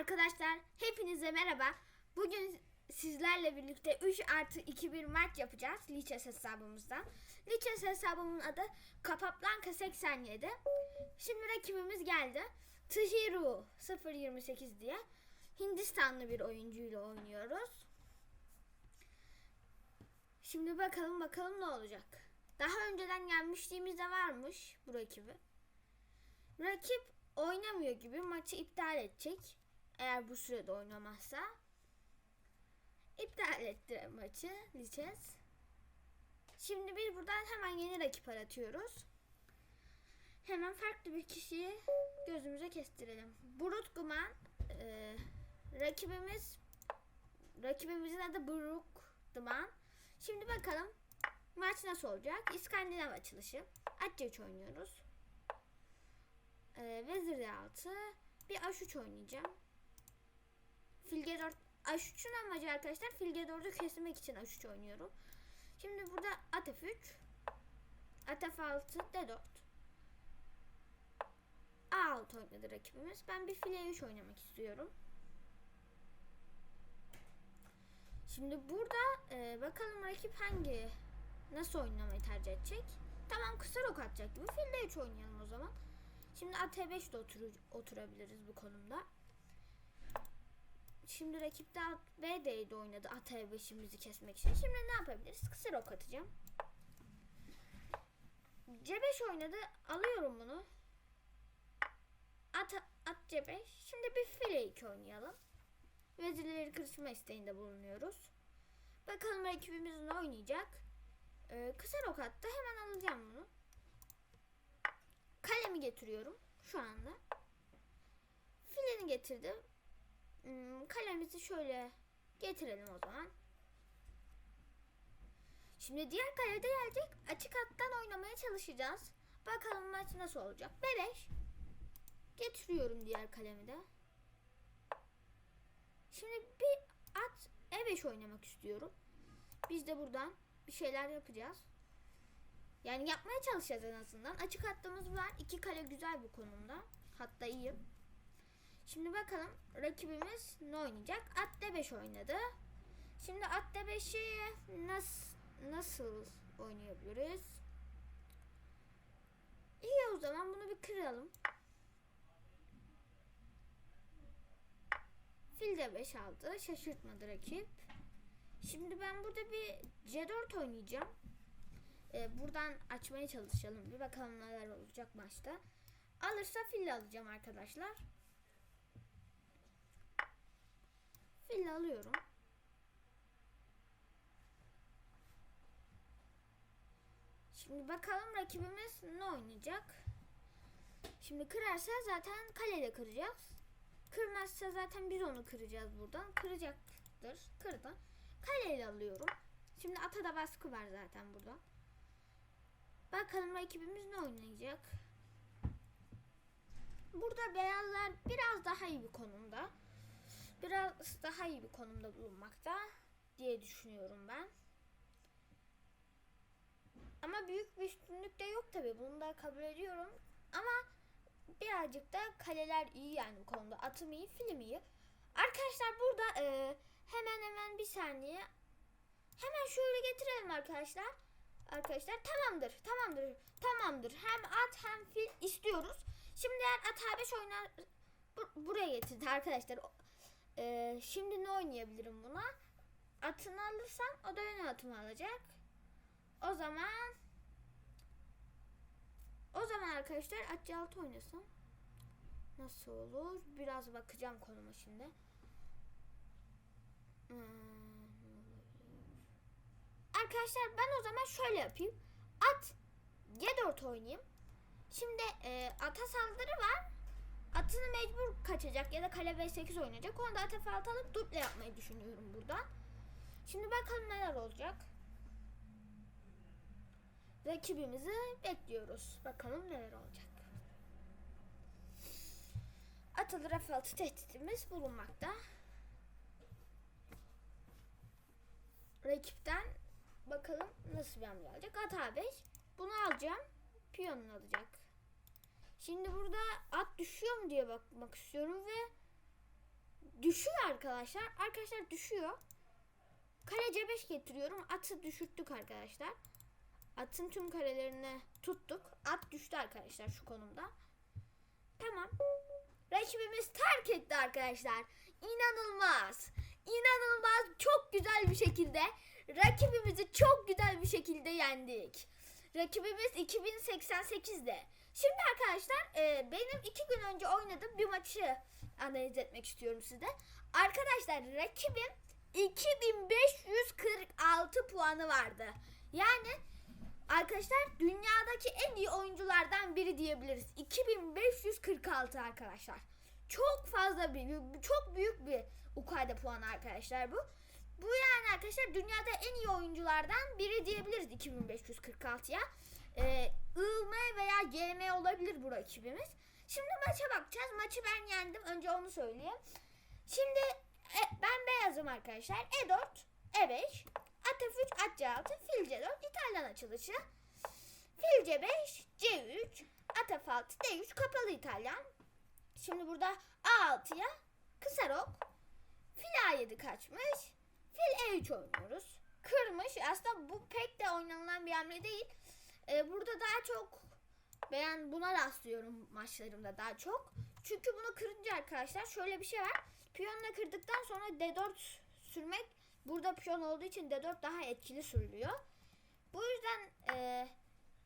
Arkadaşlar hepinize merhaba. Bugün sizlerle birlikte 3 artı 2 bir maç yapacağız Lichess hesabımızdan. Lichess hesabımın adı Capablanca 87. Şimdi rakibimiz geldi. Tahiru 028 diye Hindistanlı bir oyuncuyla oynuyoruz. Şimdi bakalım bakalım ne olacak. Daha önceden yenmişliğimiz de varmış bu rakibi. Rakip oynamıyor gibi maçı iptal edecek. Eğer bu sürede oynamazsa. İptal etti maçı Lichess. Şimdi biz buradan hemen yeni rakip aratıyoruz. Hemen farklı bir kişiyi gözümüze kestirelim. Burut Guman e, rakibimiz rakibimizin adı Buruk Duman. Şimdi bakalım maç nasıl olacak? İskandinav açılışı. Atçeç oynuyoruz. Ee, Vezir altı. Bir H3 oynayacağım. Filge 4 H3'ün amacı arkadaşlar Filge 4'ü kesmek için H3 oynuyorum. Şimdi burada at F3 at F6 D4 A6 oynadı rakibimiz. Ben bir file 3 oynamak istiyorum. Şimdi burada e, bakalım rakip hangi nasıl oynamayı tercih edecek. Tamam kısa rok atacak gibi file 3 oynayalım o zaman. Şimdi AT5 de otur oturabiliriz bu konumda. Şimdi rakip de BD'yi de oynadı AT5'imizi kesmek için. Şimdi ne yapabiliriz? Kısa rok atacağım. C5 oynadı. Alıyorum bunu. At, at C5. Şimdi bir file 2 oynayalım. Vezirleri kırışma isteğinde bulunuyoruz. Bakalım rakibimiz ne oynayacak. Ee, kısa rok attı. Hemen alacağım bunu. Kalemi getiriyorum şu anda. Fileni getirdim. Hmm, kalemizi şöyle getirelim o zaman. Şimdi diğer kalede gelecek. Açık hattan oynamaya çalışacağız. Bakalım maç nasıl olacak. Beleş. Getiriyorum diğer kalemi de. Şimdi bir at E5 oynamak istiyorum. Biz de buradan bir şeyler yapacağız. Yani yapmaya çalışacağız en azından. Açık hattımız var. İki kale güzel bu konumda. Hatta iyi. Şimdi bakalım rakibimiz ne oynayacak? At D5 oynadı. Şimdi at D5'i nasıl nasıl oynayabiliriz? İyi o zaman bunu bir kıralım. Fil D5 aldı. Şaşırtmadı rakip. Şimdi ben burada bir C4 oynayacağım. Ee, buradan açmaya çalışalım. Bir bakalım neler olacak maçta. Alırsa fil alacağım arkadaşlar. Fil alıyorum. Şimdi bakalım rakibimiz ne oynayacak. Şimdi kırarsa zaten kalede kıracağız. Kırmazsa zaten biz onu kıracağız buradan. Kıracaktır. Kırdı. Kaleyle alıyorum. Şimdi ata da baskı var zaten burada. Bakalım rakibimiz ne oynayacak. Burada beyazlar biraz daha iyi bir konumda. Biraz daha iyi bir konumda bulunmakta diye düşünüyorum ben. Ama büyük bir üstünlük de yok tabi. Bunu da kabul ediyorum. Ama birazcık da kaleler iyi yani bu konuda. Atım iyi, film iyi. Arkadaşlar burada e, hemen hemen bir saniye. Hemen şöyle getirelim arkadaşlar. Arkadaşlar tamamdır, tamamdır, tamamdır. Hem at hem fil istiyoruz. Şimdi eğer at A5 oynar bu- buraya getirdi arkadaşlar. O- e, şimdi ne oynayabilirim buna? Atını alırsam o da benim atımı alacak. O zaman o zaman arkadaşlar at C6 oynasam nasıl olur? Biraz bakacağım konuma şimdi. Hmm, Arkadaşlar ben o zaman şöyle yapayım. At G4 oynayayım. Şimdi e, ata saldırı var. Atını mecbur kaçacak ya da kale B8 oynayacak. Onu da F6 alıp duple yapmayı düşünüyorum buradan. Şimdi bakalım neler olacak. Rakibimizi bekliyoruz. Bakalım neler olacak. Atalı F6 tehditimiz bulunmakta. Rakipten bakalım nasıl bir hamle alacak. At A5. Bunu alacağım. Piyonunu alacak. Şimdi burada at düşüyor mu diye bakmak istiyorum ve düşüyor arkadaşlar. Arkadaşlar düşüyor. Kale C5 getiriyorum. Atı düşürttük arkadaşlar. Atın tüm karelerini tuttuk. At düştü arkadaşlar şu konumda. Tamam. Rakibimiz terk etti arkadaşlar. İnanılmaz. İnanılmaz çok güzel bir şekilde rakibimizi çok güzel bir şekilde yendik. Rakibimiz 2088'de. Şimdi arkadaşlar e, benim iki gün önce oynadığım bir maçı analiz etmek istiyorum size. Arkadaşlar rakibim 2546 puanı vardı. Yani arkadaşlar dünyadaki en iyi oyunculardan biri diyebiliriz. 2546 arkadaşlar. Çok fazla bir, çok büyük bir ukade puanı arkadaşlar bu. Bu yani arkadaşlar dünyada en iyi oyunculardan biri diyebiliriz 2546'ya. Ee, IM veya GM olabilir bu rakibimiz. Şimdi maça bakacağız. Maçı ben yendim. Önce onu söyleyeyim. Şimdi e, ben beyazım arkadaşlar. E4, E5, at F3, at C6, fil C4, İtalyan açılışı. Fil C5, C3, at F6, D3, kapalı İtalyan. Şimdi burada A6'ya kısa rok, fil A7 kaçmış, fil E3 oynuyoruz. Kırmış. Aslında bu pek de oynanılan bir hamle değil. Ee, burada daha çok ben buna rastlıyorum maçlarımda daha çok. Çünkü bunu kırınca arkadaşlar şöyle bir şey var. Piyonla kırdıktan sonra D4 sürmek burada piyon olduğu için D4 daha etkili sürülüyor. Bu yüzden e,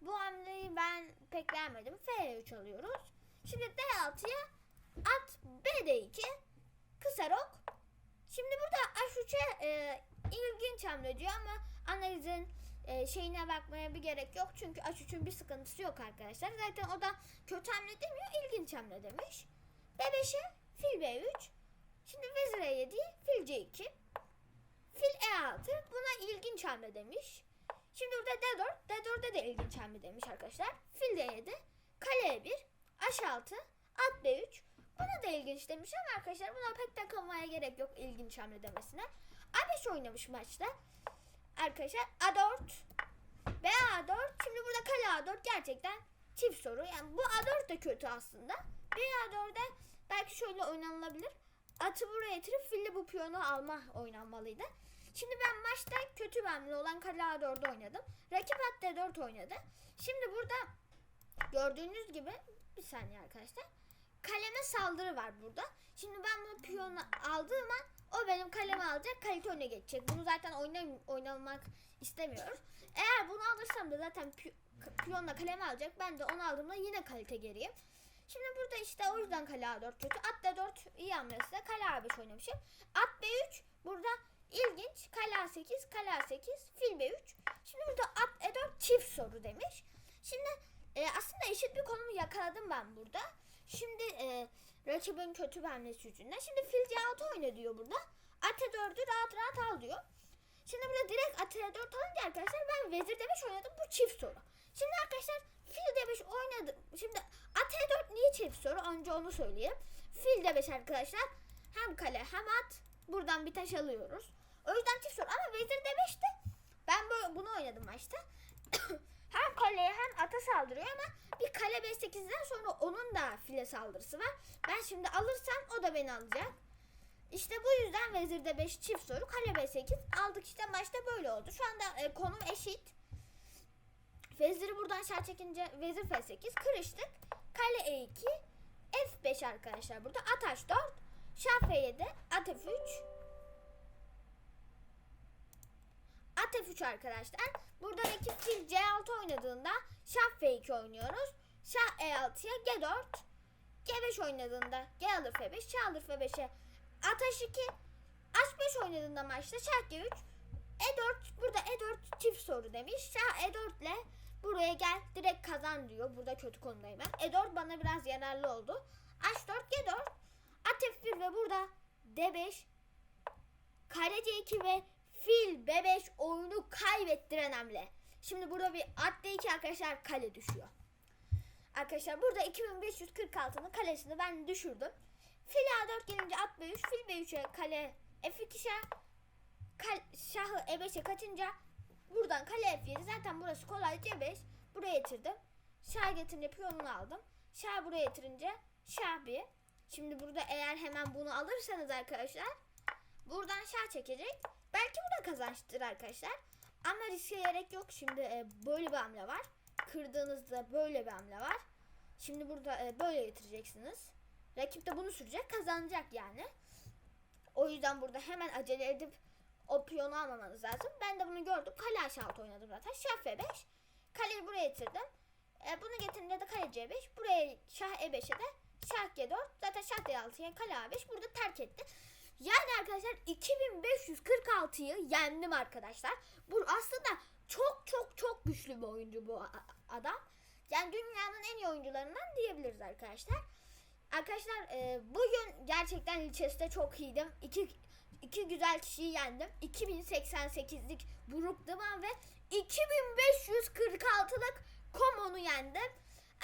bu hamleyi ben pek beğenmedim. F3 alıyoruz. Şimdi D6'ya at BD2 kısa rok. Şimdi burada H3'e e, ilginç hamle diyor ama analizin e, şeyine bakmaya bir gerek yok. Çünkü H3'ün bir sıkıntısı yok arkadaşlar. Zaten o da kötü hamle demiyor, ilginç hamle demiş. B5'e fil B3. Şimdi vezir E7, fil C2. Fil E6. Buna ilginç hamle demiş. Şimdi burada D4. D4'de de ilginç hamle demiş arkadaşlar. Fil D7, kale E1, H6, at B3. Buna da ilginç demiş ama arkadaşlar buna pek takılmaya gerek yok ilginç hamle demesine. A5 oynamış maçta. Arkadaşlar A4 ve A4. Şimdi burada kale A4 gerçekten çift soru. Yani bu A4 da kötü aslında. Bir A4'de belki şöyle oynanılabilir. Atı buraya getirip fille bu piyonu alma oynanmalıydı. Şimdi ben maçta kötü bir hamle olan kale A4'ü oynadım. Rakip at D4 oynadı. Şimdi burada gördüğünüz gibi bir saniye arkadaşlar. Kaleme saldırı var burada. Şimdi ben bu piyonu aldığım an o benim kalemi alacak kalite öne geçecek. Bunu zaten oynam oynanmak istemiyoruz. Eğer bunu alırsam da zaten pi- piyonla kalemi alacak. Ben de onu aldığımda yine kalite geriyim. Şimdi burada işte o yüzden kale A4 kötü. At D4 iyi hamlesi de kale A5 oynamışım. At B3 burada ilginç. Kale A8, kale A8, fil B3. şimdi burada at E4 çift soru demiş. Şimdi e, aslında eşit bir konumu yakaladım ben burada. Şimdi e, rakibin kötü bir yüzünden. Şimdi fil C6 oyna diyor burada. At E4'ü rahat rahat al diyor. Şimdi burada direkt at E4 alınca arkadaşlar ben vezir D5 oynadım. Bu çift soru. Şimdi arkadaşlar fil D5 oynadım. Şimdi at E4 niye çift soru? Önce onu söyleyeyim. Fil D5 arkadaşlar hem kale hem at. Buradan bir taş alıyoruz. O yüzden çift soru ama vezir D5'te ben bunu oynadım maçta. hem kaleye hem ata saldırıyor ama bir kale B8'den sonra onun da file saldırısı var. Ben şimdi alırsam o da beni alacak. İşte bu yüzden vezirde 5 çift soru kale B8 aldık işte maçta böyle oldu. Şu anda e, konum eşit. Veziri buradan şah çekince vezir F8 kırıştık. Kale E2 F5 arkadaşlar burada at H4 şah F7 at F3 At F3 arkadaşlar. Burada rakip fil C6 oynadığında şah F2 oynuyoruz. Şah E6'ya G4. G5 oynadığında G alır F5. Şah alır F5'e at H2. H5 oynadığında maçta şah G3. E4 burada E4 çift soru demiş. Şah E4 ile buraya gel direkt kazan diyor. Burada kötü konumdayım ben. E4 bana biraz yararlı oldu. H4 G4 at F1 ve burada D5 kare C2 ve fil B5 oyunu kaybettiren hamle. Şimdi burada bir at D2 arkadaşlar kale düşüyor. Arkadaşlar burada 2546'nın kalesini ben düşürdüm. Fil A4 gelince at B3, fil B3'e kale F2 şah, kal, şahı E5'e kaçınca buradan kale F7 zaten burası kolay C5 buraya getirdim. Şah getirince piyonunu aldım. Şah buraya getirince şah 1, Şimdi burada eğer hemen bunu alırsanız arkadaşlar buradan şah çekecek. Belki bu da kazançtır arkadaşlar. Ama riske gerek yok. Şimdi e, böyle bir hamle var. Kırdığınızda böyle bir hamle var. Şimdi burada e, böyle getireceksiniz. Rakip de bunu sürecek. Kazanacak yani. O yüzden burada hemen acele edip o piyonu almamanız lazım. Ben de bunu gördüm. Kale aşağı oynadım zaten. Şah F5. Kaleyi buraya getirdim. E, bunu getirince de kale C5. Buraya şah E5'e de şah G4. Zaten şah D6'ya kale A5. Burada terk etti. Yani arkadaşlar 2546'yı yendim arkadaşlar. Bu aslında çok çok çok güçlü bir oyuncu bu adam. Yani dünyanın en iyi oyuncularından diyebiliriz arkadaşlar. Arkadaşlar e, bugün gerçekten Lichess'te çok iyiydim. İki, iki güzel kişiyi yendim. 2088'lik Brook Duman ve 2546'lık Komon'u yendim.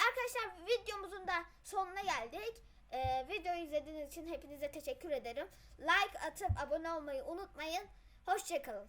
Arkadaşlar videomuzun da sonuna geldik. Ee, videoyu izlediğiniz için hepinize teşekkür ederim. Like atıp abone olmayı unutmayın. Hoşçakalın.